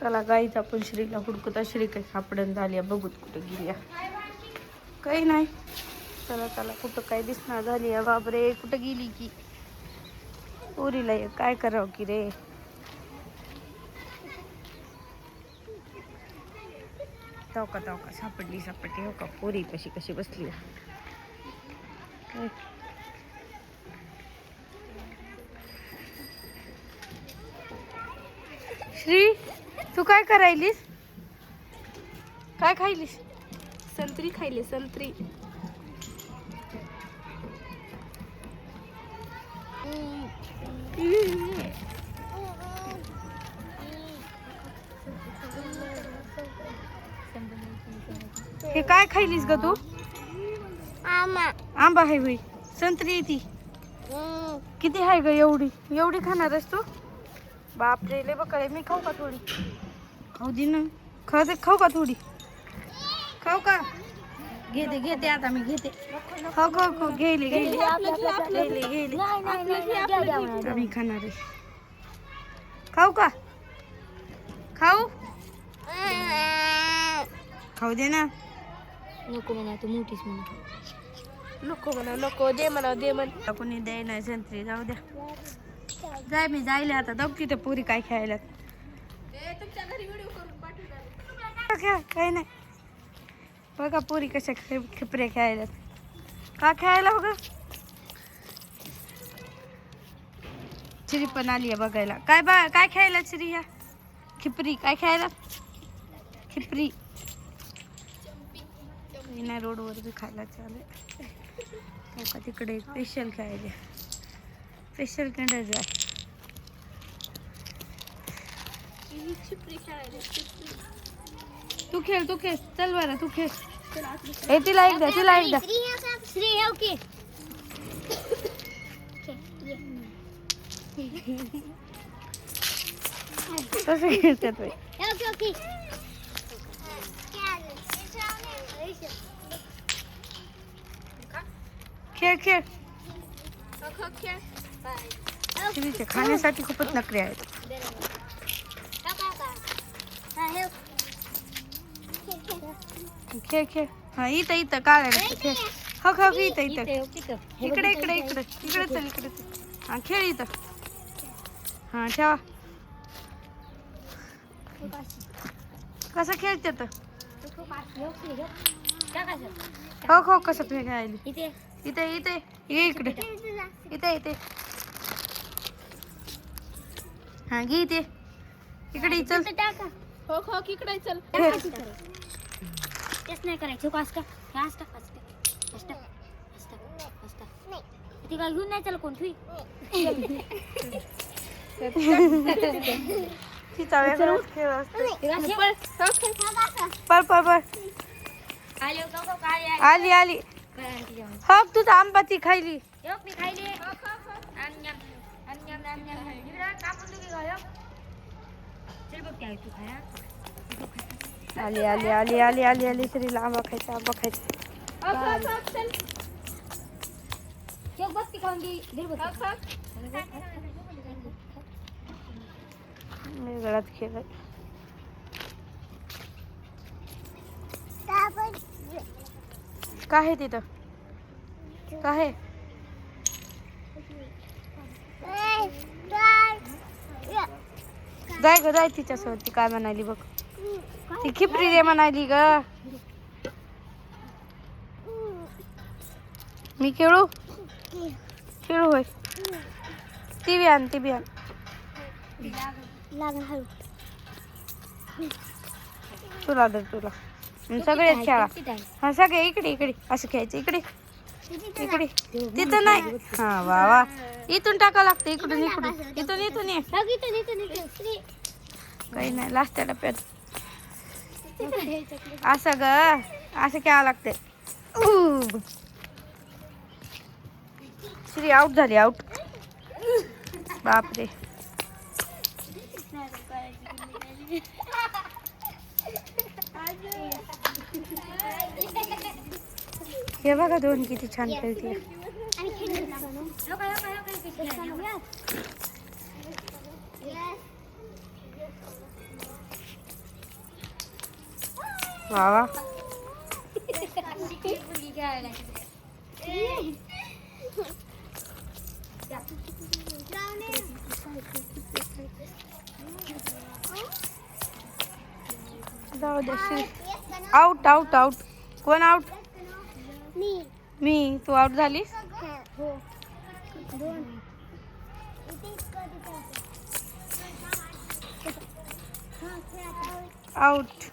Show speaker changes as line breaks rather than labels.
चला गाईच आपण श्रीला हुडकता श्री काही सापडण झाली बघूत कुठं गेल्या काही नाही. चला चला कुठं काय दिसणार झाली आहे. बापरे कुठं गेली की पोरीला काय करावं की रे? तवका तवका सापडली सापडली. हो का पोरी कशी कशी बसली श्री? तू काय करायलीस? काय खायलीस?
संत्री खायले संत्री.
हे काय खायलीस ग तू?
आमा
आंबा आहे होई संत्री आहे ती. किती आहे ग एवढी? एवढी खाणार आहेस तू? बापरे लय बकळे मी खाऊ का थोडी? खाऊ दे ना. खाऊ दे खाऊ का थोडी? खाऊ का? घेते घेते आता मी घेते. खाऊ खाऊ खाऊ. गेली गेली गेली गेली आम्ही खाणार आहे. खाऊ का? खाऊ? खाऊ दे ना.
नको म्हणा तू मोठीच म्हणा. नको म्हणा नको. दे म्हणा दे म्हण.
कोणी द्याय नाही संत्री. जाऊ द्या. जाय मी जायला आता. जाऊ तिथे पुरी काय खेळायला खेळ काही नाही. बघा पुरी कशा खे खिपऱ्या खेळायला का खेळायला बघा? चिरी पण आली आहे बघायला. काय बा काय खेळायला चिरी ह्या? खिपरी काय खेळायला? खिपरी. नाही रोडवर बी खायला चालेल. हो का तिकडे स्पेशल खेळायला. स्पेशल खेळायचं जाय तू खेळ तू खेळ. चल बरं तू खेळ. ए तिला एकदा तिला एकदा
श्री ओके
तसं खेळतात
ओके ओके
खेळ खेळ. श्रीचे खाण्यासाठी खूपच नखरे आहेत. खेळ खेळ. हा इथं इथं काढायला खेळ. हो हो इथं इथं. इकडे इकडे इकडे इकडे चल इकडे चल. हा खेळ इथं. हा ठेवा. कसं खेळते तर हो हो कसं खेळायला
इथे.
इथे इथे. ये इकडे. इथे इथे. हा घे इथे. इकडे चल.
हो हो इकडे चल.
खेळ.
तेच नाही करायचं. का असं हे असं टाक, असं टाक, असं टाक, असं टाक, असं टाक. ते काय घेऊन नाही चला कोण? ठुई.
तिचा वेगळाच खेळ असतो.
ते आले?
आली? हो तुझा आंबा ती खायली.
मी खायले. तू खाया
आली आली आली आली आली आली श्रीला आंबा खायचा आंबा खायचा.
ठेव बघ ती खाऊन घे. दे बघ.
वेगळाच खेळ आहे. काय आहे तिथं? काय आहे? जाय ग जाय तिच्यासोबत ती काय म्हणाली बघ. ती खिपरी रे म्हणाली ग. मी खेळू? खेळू होय. ती बी आण ती बी आण. तुला दर तुला. सगळेच खेळा? हा सगळे इकडे इकडे. असं खेळायचं इकडे. इकडे. तिथं नाही. हा वा वा. इथून टाकावं लागतं इकडून इकडून इथून इथून. ये. काही नाही लास्ट टप्प्यात असं ग असं खेळावं लागते श्री आउट झाली आउट बापरे. हे बघा दोन किती छान खेळते
वा वा. जाऊ दे आउट आउट आउट कोण आउट मी. तू आउट झालीस? आउट